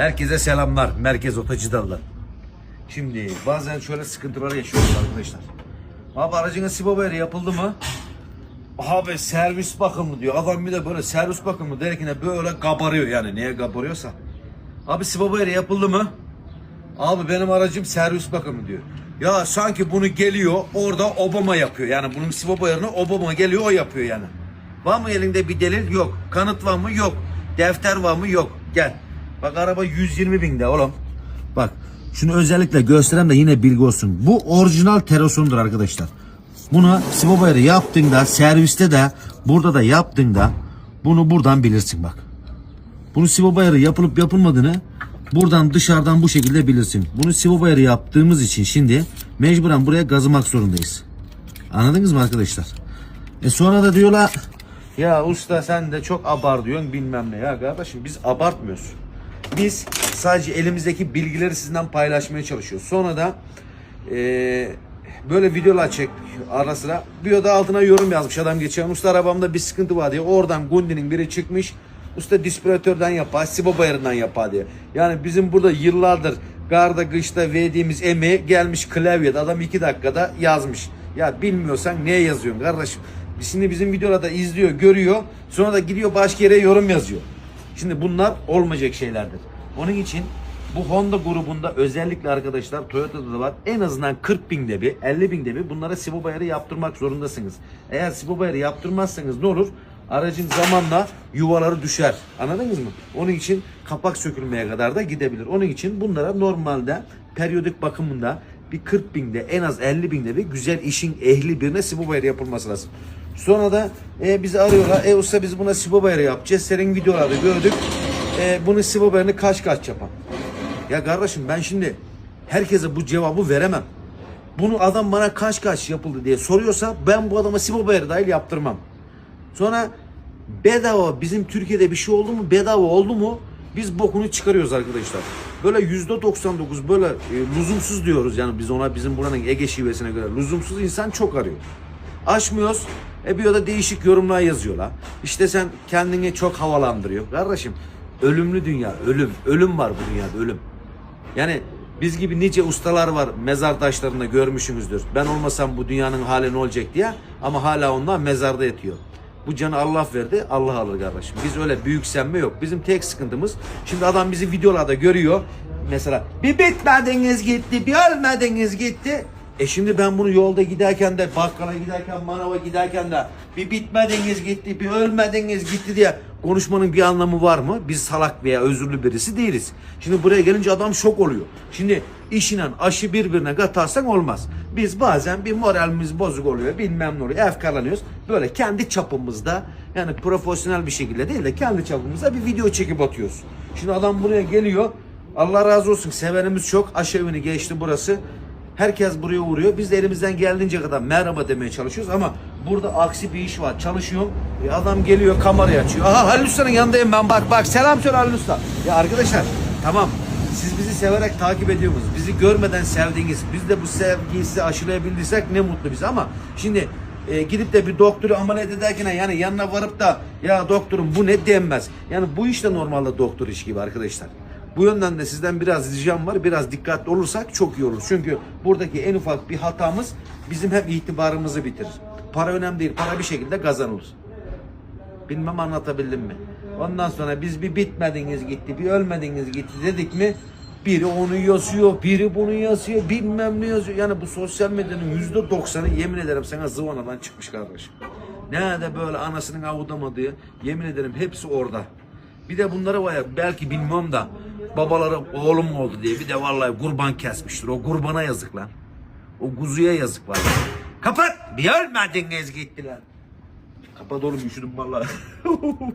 Herkese selamlar. Merkez Otacı'dalar. Şimdi bazen şöyle sıkıntılar yaşıyoruz arkadaşlar. Abi aracına sibo bayarı yapıldı mı? Abi servis bakımı diyor. Adam bir de böyle servis bakımı derken böyle kabarıyor yani. Neye kabarıyorsa. Abi sibo bayarı yapıldı mı? Abi benim aracım servis bakımı diyor. Ya sanki bunu geliyor orada Obama yapıyor. Yani bunun bayarını Obama geliyor o yapıyor yani. Var mı elinde bir delil? Yok. Kanıt var mı? Yok. Defter var mı? Yok. Gel. Bak araba 120 binde oğlum. Bak şunu özellikle göstereyim de yine bilgi olsun. Bu orijinal terosondur arkadaşlar. Bunu sibo bayarı yaptığında serviste de burada da yaptığında bunu buradan bilirsin bak. Bunu sibo bayarı yapılıp yapılmadığını buradan dışarıdan bu şekilde bilirsin. Bunu sibo bayarı yaptığımız için şimdi mecburen buraya gazımak zorundayız. Anladınız mı arkadaşlar? E sonra da diyorlar ya usta sen de çok abartıyorsun bilmem ne ya kardeşim biz abartmıyoruz. Biz sadece elimizdeki bilgileri sizden paylaşmaya çalışıyoruz. Sonra da eee, böyle videolar çek ara sıra. Bir da altına yorum yazmış adam geçen. Usta arabamda bir sıkıntı var diye. Oradan Gundi'nin biri çıkmış. Usta dispiratörden yapar, sibo bayarından yapar diye. Yani bizim burada yıllardır garda kışta verdiğimiz emeği gelmiş klavyede adam iki dakikada yazmış. Ya bilmiyorsan neye yazıyorsun kardeşim? Şimdi bizim videolarda izliyor, görüyor. Sonra da gidiyor başka yere yorum yazıyor. Şimdi bunlar olmayacak şeylerdir. Onun için bu Honda grubunda özellikle arkadaşlar Toyota'da da var. En azından 40 binde bir, 50 binde bir bunlara sibo bayarı yaptırmak zorundasınız. Eğer sibo bayarı yaptırmazsanız ne olur? Aracın zamanla yuvaları düşer. Anladınız mı? Onun için kapak sökülmeye kadar da gidebilir. Onun için bunlara normalde periyodik bakımında bir 40 binde en az 50 binde bir güzel işin ehli birine sibo bayarı yapılması lazım. Sonra da e, bizi arıyorlar. E usta biz buna sibo bayarı yapacağız. Senin videolarda gördük. E, bunu sibo bayarını kaç kaç yapan. Ya kardeşim ben şimdi herkese bu cevabı veremem. Bunu adam bana kaç kaç yapıldı diye soruyorsa ben bu adama sibo bayarı dahil yaptırmam. Sonra bedava bizim Türkiye'de bir şey oldu mu bedava oldu mu biz bokunu çıkarıyoruz arkadaşlar. Böyle yüzde 99 böyle e, lüzumsuz diyoruz yani biz ona bizim buranın Ege şivesine göre lüzumsuz insan çok arıyor. Aşmıyoruz. E bir da değişik yorumlar yazıyorlar. İşte sen kendini çok havalandırıyor. Kardeşim ölümlü dünya ölüm. Ölüm var bu dünyada ölüm. Yani biz gibi nice ustalar var mezar taşlarında görmüşsünüzdür. Ben olmasam bu dünyanın hali ne olacak diye ama hala onlar mezarda yatıyor. Bu canı Allah verdi, Allah alır kardeşim. Biz öyle büyüksenme yok. Bizim tek sıkıntımız, şimdi adam bizi videolarda görüyor. Mesela bir bitmediniz gitti, bir ölmediniz gitti. E şimdi ben bunu yolda giderken de, bakkala giderken, manava giderken de bir bitmediniz gitti, bir ölmediniz gitti diye konuşmanın bir anlamı var mı? Biz salak veya özürlü birisi değiliz. Şimdi buraya gelince adam şok oluyor. Şimdi işinen aşı birbirine katarsan olmaz. Biz bazen bir moralimiz bozuk oluyor, bilmem ne oluyor, efkarlanıyoruz. Böyle kendi çapımızda yani profesyonel bir şekilde değil de kendi çapımızda bir video çekip atıyoruz. Şimdi adam buraya geliyor. Allah razı olsun sevenimiz çok. Aşevini geçti burası. Herkes buraya uğruyor. Biz de elimizden geldiğince kadar merhaba demeye çalışıyoruz ama burada aksi bir iş var. Çalışıyorum. E, adam geliyor kamerayı açıyor. Aha Halil Usta'nın yanındayım ben. Bak bak selam söyle Halil Usta. Ya arkadaşlar tamam siz bizi severek takip ediyorsunuz. Bizi görmeden sevdiğiniz, biz de bu sevgiyi size aşılayabildiysek ne mutlu bize ama şimdi e, gidip de bir doktoru ameliyat ederken yani yanına varıp da ya doktorum bu ne denmez. Yani bu işte normalde doktor iş gibi arkadaşlar. Bu yönden de sizden biraz ricam var. Biraz dikkatli olursak çok iyi olur. Çünkü buradaki en ufak bir hatamız bizim hem itibarımızı bitirir. Para önemli değil. Para bir şekilde kazanılır. Bilmem anlatabildim mi? Ondan sonra biz bir bitmediniz gitti, bir ölmediniz gitti dedik mi? Biri onu yazıyor, biri bunu yazıyor, bilmem ne yazıyor. Yani bu sosyal medyanın yüzde doksanı yemin ederim sana zıvanadan çıkmış kardeşim. Nerede böyle anasının avudamadığı yemin ederim hepsi orada. Bir de bunlara var ya belki bilmem da babaları oğlum oldu diye bir de vallahi kurban kesmiştir. O kurbana yazık lan. O kuzuya yazık var. Kapat! Bir ölmediniz gittiler. Kapat oğlum üşüdüm vallahi.